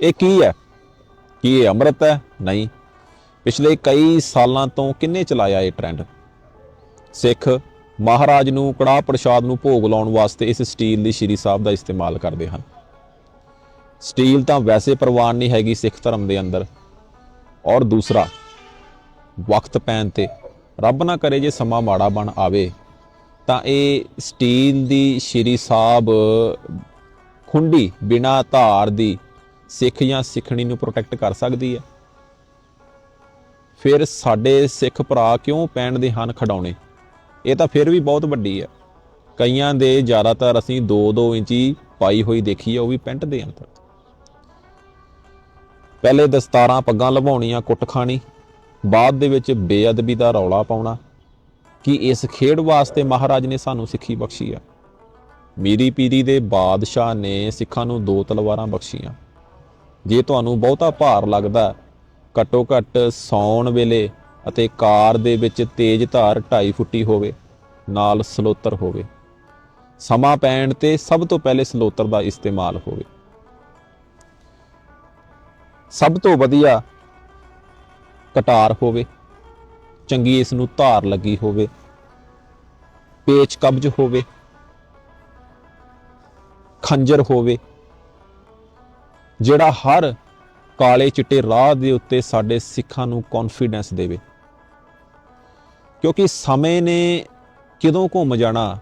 ਇਹ ਕੀ ਹੈ? ਕੀ ਇਹ ਅੰਮ੍ਰਿਤ ਹੈ? ਨਹੀਂ। ਪਿਛਲੇ ਕਈ ਸਾਲਾਂ ਤੋਂ ਕਿੰਨੇ ਚਲਾਇਆ ਇਹ ਟ੍ਰੈਂਡ ਸਿੱਖ ਮਹਾਰਾਜ ਨੂੰ ਕੜਾਹ ਪ੍ਰਸ਼ਾਦ ਨੂੰ ਭੋਗ ਲਾਉਣ ਵਾਸਤੇ ਇਸ ਸਟੀਲ ਦੀ ਸ਼੍ਰੀ ਸਾਹਿਬ ਦਾ ਇਸਤੇਮਾਲ ਕਰਦੇ ਹਨ। ਸਟੀਲ ਤਾਂ ਵੈਸੇ ਪ੍ਰਵਾਨ ਨਹੀਂ ਹੈਗੀ ਸਿੱਖ ਧਰਮ ਦੇ ਅੰਦਰ। ਔਰ ਦੂਸਰਾ, ਵਕਤ ਪੈਣ ਤੇ ਰੱਬ ਨਾ ਕਰੇ ਜੇ ਸਮਾਂ ਮਾੜਾ ਬਣ ਆਵੇ, ਤਾਂ ਇਹ ਸਟੀਲ ਦੀ ਸ਼੍ਰੀ ਸਾਹਿਬ ਖੁੰਡੀ ਬਿਨਾ ਧਾਰ ਦੀ ਸਿੱਖ ਜਾਂ ਸਿੱਖਣੀ ਨੂੰ ਪ੍ਰੋਟੈਕਟ ਕਰ ਸਕਦੀ ਹੈ। ਫਿਰ ਸਾਡੇ ਸਿੱਖ ਭਰਾ ਕਿਉਂ ਪਹਿਨਦੇ ਹਨ ਖਡਾਉਣੇ? ਇਹ ਤਾਂ ਫਿਰ ਵੀ ਬਹੁਤ ਵੱਡੀ ਹੈ। ਕਈਆਂ ਦੇ ਜ਼ਿਆਦਾਤਰ ਅਸੀਂ 2-2 ਇੰਚੀ ਪਾਈ ਹੋਈ ਦੇਖੀ ਹੈ ਉਹ ਵੀ ਪੈਂਟ ਦੇ ਅੰਦਰ। ਪਹਿਲੇ ਦਸਤਾਰਾਂ ਪੱਗਾਂ ਲਵਾਉਣੀਆਂ, ਕੁੱਟ ਖਾਣੀ। ਬਾਅਦ ਦੇ ਵਿੱਚ ਬੇਅਦਬੀ ਦਾ ਰੌਲਾ ਪਾਉਣਾ। ਕਿ ਇਸ ਖੇਡ ਵਾਸਤੇ ਮਹਾਰਾਜ ਨੇ ਸਾਨੂੰ ਸਿੱਖੀ ਬਖਸ਼ੀ ਆ। ਮੀਰੀ ਪੀਰੀ ਦੇ ਬਾਦਸ਼ਾਹ ਨੇ ਸਿੱਖਾਂ ਨੂੰ ਦੋ ਤਲਵਾਰਾਂ ਬਖਸ਼ੀਆਂ। ਜੇ ਤੁਹਾਨੂੰ ਬਹੁਤਾ ਭਾਰ ਲੱਗਦਾ ਘੱਟੋ ਘੱਟ ਸੌਣ ਵੇਲੇ ਅਤੇ ਕਾਰ ਦੇ ਵਿੱਚ ਤੇਜ਼ ਧਾਰ 2.5 ਫੁੱਟੀ ਹੋਵੇ, ਨਾਲ ਸਲੋਤਰ ਹੋਵੇ। ਸਮਾਂ ਪੈਣ ਤੇ ਸਭ ਤੋਂ ਪਹਿਲੇ ਸਲੋਤਰ ਦਾ ਇਸਤੇਮਾਲ ਹੋਵੇ। ਸਭ ਤੋਂ ਵਧੀਆ ਕਟਾਰ ਹੋਵੇ, ਚੰਗੀ ਇਸ ਨੂੰ ਧਾਰ ਲੱਗੀ ਹੋਵੇ, ਪੇਚ ਕਬਜ਼ ਹੋਵੇ, ਖੰਜਰ ਹੋਵੇ ਜਿਹੜਾ ਹਰ ਕਾਲੇ ਚਿੱਟੇ ਰਾਹ ਦੇ ਉੱਤੇ ਸਾਡੇ ਸਿੱਖਾਂ ਨੂੰ ਕੌਨਫੀਡੈਂਸ ਦੇਵੇ। ਕਿਉਂਕਿ ਸਮੇਂ ਨੇ ਕਿਦੋਂ ਘੁੰਮ ਜਾਣਾ,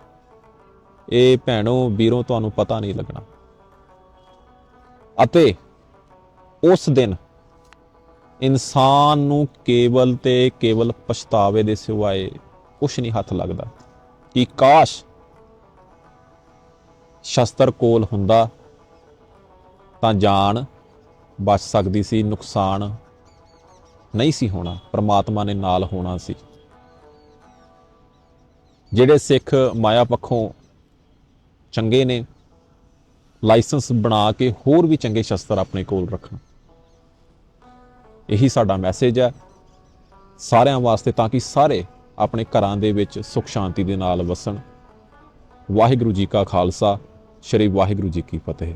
ਇਹ ਭੈਣੋ, ਵੀਰੋ, ਤੁਹਾਨੂੰ ਪਤਾ ਨਹੀਂ ਲੱਗਣਾ। ਅਤੇ ਉਸ ਦਿਨ ਇਨਸਾਨ ਨੂੰ ਕੇਵਲ ਤੇ ਕੇਵਲ ਪਛਤਾਵੇ ਦੇ ਸਿਵਾਏ ਕੁਝ ਨਹੀਂ ਹੱਥ ਲੱਗਦਾ। ਕਿ ਕਾਸ਼ ਸ਼ਸਤਰ ਕੋਲ ਹੁੰਦਾ ਤਾਂ ਜਾਨ ਬਚ ਸਕਦੀ ਸੀ, ਨੁਕਸਾਨ ਨਹੀਂ ਸੀ ਹੋਣਾ, ਪ੍ਰਮਾਤਮਾ ਨੇ ਨਾਲ ਹੋਣਾ ਸੀ। ਜਿਹੜੇ ਸਿੱਖ ਮਾਇਆ ਪੱਖੋਂ ਚੰਗੇ ਨੇ, ਲਾਇਸੈਂਸ ਬਣਾ ਕੇ ਹੋਰ ਵੀ ਚੰਗੇ ਸ਼ਸਤਰ ਆਪਣੇ ਕੋਲ ਰੱਖਣ। ਇਹੀ ਸਾਡਾ ਮੈਸੇਜ ਹੈ। ਸਾਰਿਆਂ ਵਾਸਤੇ ਤਾਂ ਕਿ ਸਾਰੇ ਆਪਣੇ ਘਰਾਂ ਦੇ ਵਿੱਚ ਸੁਖ ਸ਼ਾਂਤੀ ਦੇ ਨਾਲ ਵਸਣ। ਵਾਹਿਗੁਰੂ ਜੀ ਕਾ ਖਾਲਸਾ, ਸ੍ਰੀ ਵਾਹਿਗੁਰੂ ਜੀ ਕੀ ਫਤਿਹ।